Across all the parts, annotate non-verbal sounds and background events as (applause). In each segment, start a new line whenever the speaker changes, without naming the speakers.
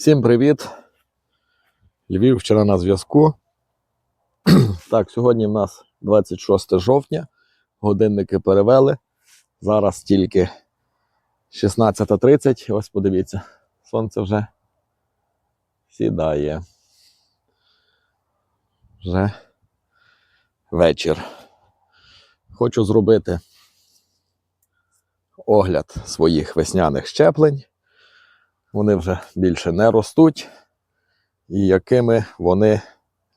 Всім привіт! Львів вчора на зв'язку. (clears throat) так, сьогодні в нас 26 жовтня. Годинники перевели. Зараз тільки 16.30. Ось подивіться, сонце вже сідає. Вже вечір. Хочу зробити огляд своїх весняних щеплень. Вони вже більше не ростуть, і якими вони,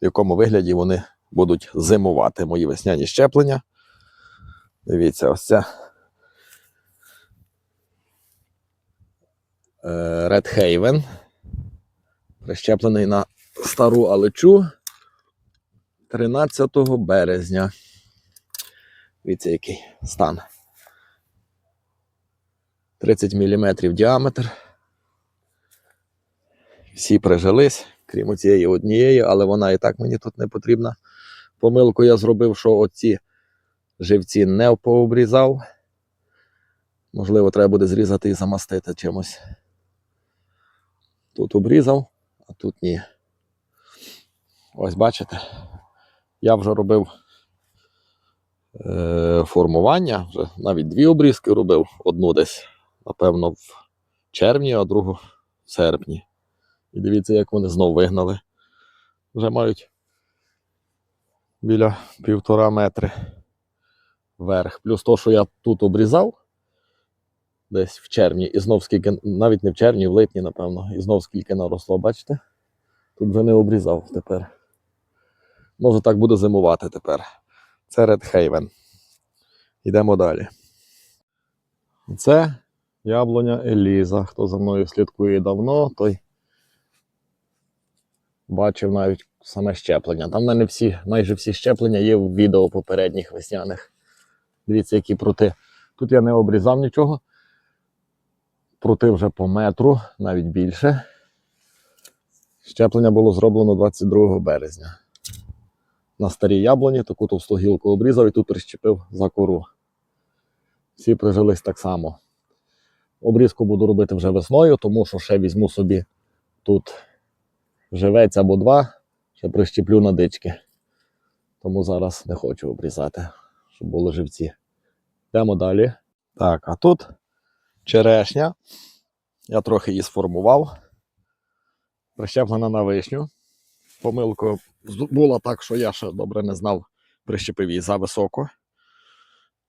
в якому вигляді вони будуть зимувати мої весняні щеплення. Дивіться, ось це Red Haven. Прищеплений на стару алечу 13 березня. Дивіться, який стан. 30 мм діаметр. Всі прижились, крім цієї однієї, але вона і так мені тут не потрібна. Помилку я зробив, що оці живці не пообрізав. Можливо, треба буде зрізати і замастити чимось. Тут обрізав, а тут ні. Ось бачите, я вже робив е, формування, вже навіть дві обрізки робив. Одну десь, напевно, в червні, а другу в серпні. І дивіться, як вони знов вигнали. Вже мають біля півтора метри вверх. Плюс то, що я тут обрізав десь в червні, і знов скільки, навіть не в червні, в липні, напевно, і знов скільки наросло, бачите? Тут вже не обрізав тепер. Може так буде зимувати тепер. Це Haven. Йдемо далі. Це яблуня Еліза. Хто за мною слідкує давно, той бачив навіть саме щеплення. Там в мене всі, майже всі щеплення є в відео попередніх весняних. Дивіться, які прути. Тут я не обрізав нічого. Прути вже по метру, навіть більше. Щеплення було зроблено 22 березня. На старій яблуні таку товсту гілку обрізав і тут прищепив за кору. Всі прижились так само. Обрізку буду робити вже весною, тому що ще візьму собі тут живець або два, ще прищеплю на дички. Тому зараз не хочу обрізати, щоб були живці. Йдемо далі. Так, а тут черешня. Я трохи її сформував. Прищеплена на вишню. Помилка була так, що я ще добре не знав, прищепив її за високо.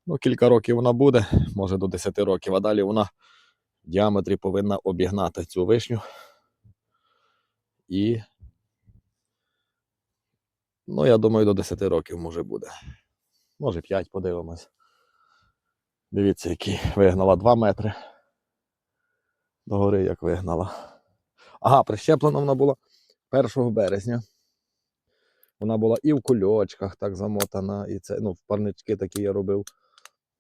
Ну, кілька років вона буде, може до 10 років, а далі вона в діаметрі повинна обігнати цю вишню. І, ну, я думаю, до 10 років може буде. Може 5, подивимось. Дивіться, який вигнала 2 метри. Догори як вигнала. Ага, прищеплена вона була 1 березня. Вона була і в кульочках так замотана, і це, ну, в парнички такі я робив.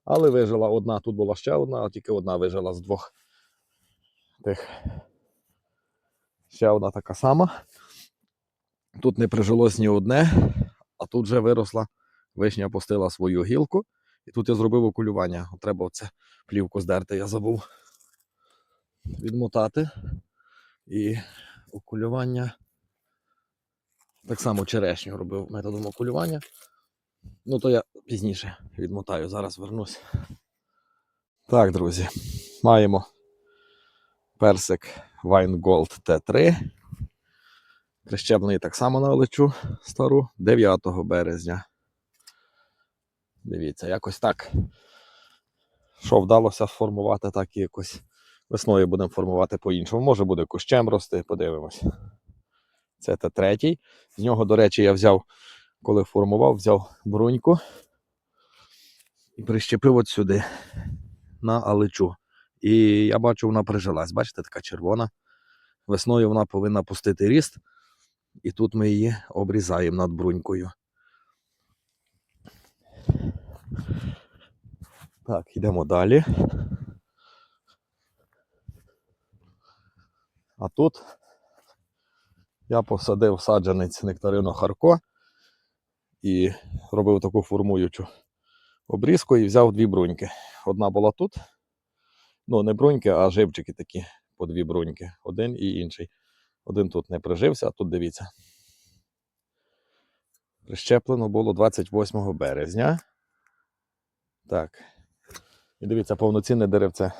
Але вижила одна, тут була ще одна, а тільки одна вижила з двох тих. Ще одна така сама. Тут не прижилось ні одне, а тут вже виросла, вишня пустила свою гілку. І тут я зробив окулювання. Треба оце плівку здерти, я забув відмотати. І окулювання. Так само черешню робив методом окулювання. Ну, то я пізніше відмотаю, зараз вернусь. Так, друзі, маємо персик Gold T3. Прищеплений так само на величу стару 9 березня. Дивіться, якось так. Що вдалося сформувати, так і якось весною будемо формувати по-іншому. Може буде кущем рости, подивимось. Це Т3. З нього, до речі, я взяв, коли формував, взяв бруньку і прищепив от сюди на алечу. І я бачу, вона прижилась. Бачите, така червона. Весною вона повинна пустити ріст, і тут ми її обрізаємо над брунькою. Так, йдемо далі. А тут я посадив саджанець нектарину Харко і робив таку формуючу обрізку і взяв дві бруньки. Одна була тут. Ну, не бруньки, а живчики такі по дві бруньки. Один і інший. Один тут не прижився, а тут дивіться. Прищеплено було 28 березня. Так. І дивіться, повноцінне деревце.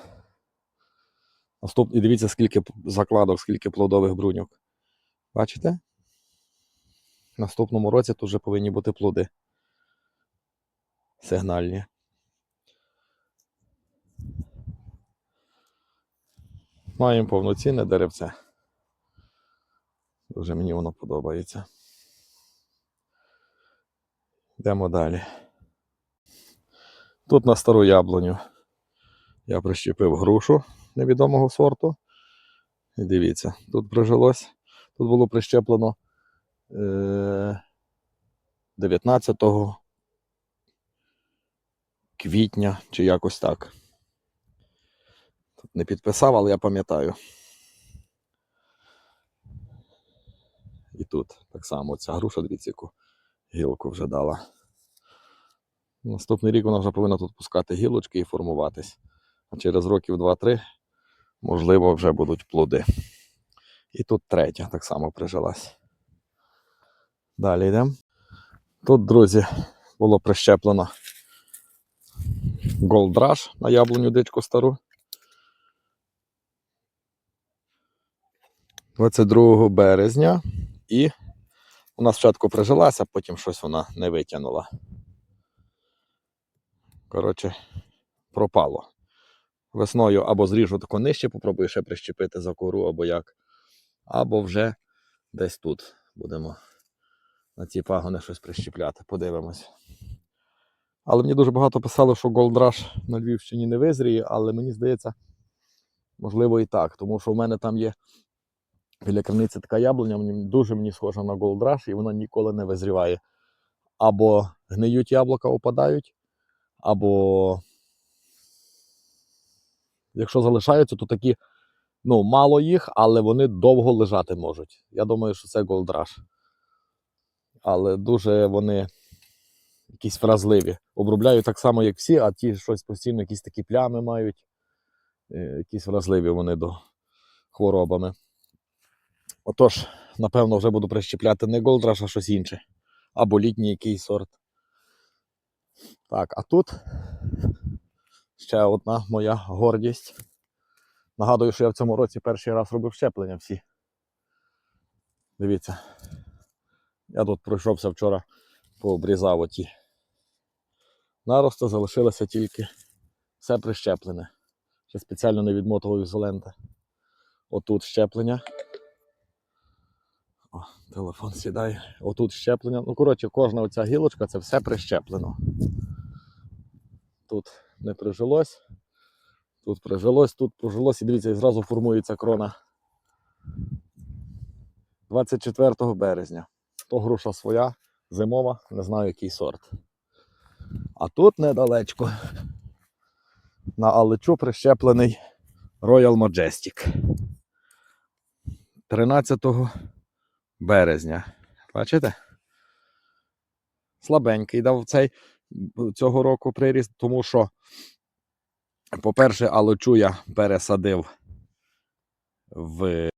Наступ... І дивіться, скільки закладок, скільки плодових бруньок. Бачите? В наступному році тут вже повинні бути плоди. Сигнальні. Маємо повноцінне деревце. Дуже мені воно подобається. Йдемо далі. Тут на стару яблуню я прищепив грушу невідомого сорту. І дивіться, тут прижилось. Тут було прищеплено е- 19 квітня чи якось так. Не підписав, але я пам'ятаю. І тут так само ця груша, дивіться, яку гілку вже дала. Наступний рік вона вже повинна тут пускати гілочки і формуватись. А через років 2-3, можливо, вже будуть плоди. І тут третя так само прижилась. Далі йдемо. Тут, друзі, було прищеплено Rush на яблуню дичку стару. 22 березня. І вона спочатку прижилася, потім щось вона не витягнула. Коротше, пропало. Весною або зріжу тако нижче, попробую ще прищепити за кору, або як. Або вже десь тут будемо на ці пагони щось прищепляти. Подивимось. Але мені дуже багато писало, що Rush на Львівщині не визріє, але мені здається, можливо і так. Тому що в мене там є біля криниці така яблуня, дуже мені схожа на Gold Rush, і вона ніколи не визріває. Або гниють яблука, опадають, або якщо залишаються, то такі, ну, мало їх, але вони довго лежати можуть. Я думаю, що це Gold Rush. Але дуже вони якісь вразливі. Обробляю так само, як всі, а ті щось постійно якісь такі плями мають. е, Якісь вразливі вони до хворобами. Отож, напевно, вже буду прищепляти не Rush, а щось інше. Або літній якийсь сорт. Так, а тут ще одна моя гордість. Нагадую, що я в цьому році перший раз робив щеплення всі. Дивіться. Я тут пройшовся вчора, пообрізав оті. Нарости залишилося тільки все прищеплене. Ще спеціально не відмотував ізоленти. Отут щеплення. О, телефон сідає. Отут щеплення. Ну, коротше, кожна оця гілочка це все прищеплено. Тут не прижилось. Тут прижилось, тут прижилось і дивіться, і зразу формується крона. 24 березня. То груша своя, зимова, не знаю який сорт. А тут недалечко. На алечу прищеплений Royal Majestic. 13 березня. Бачите? Слабенький дав цей цього року приріст, тому що, по-перше, алечу я пересадив в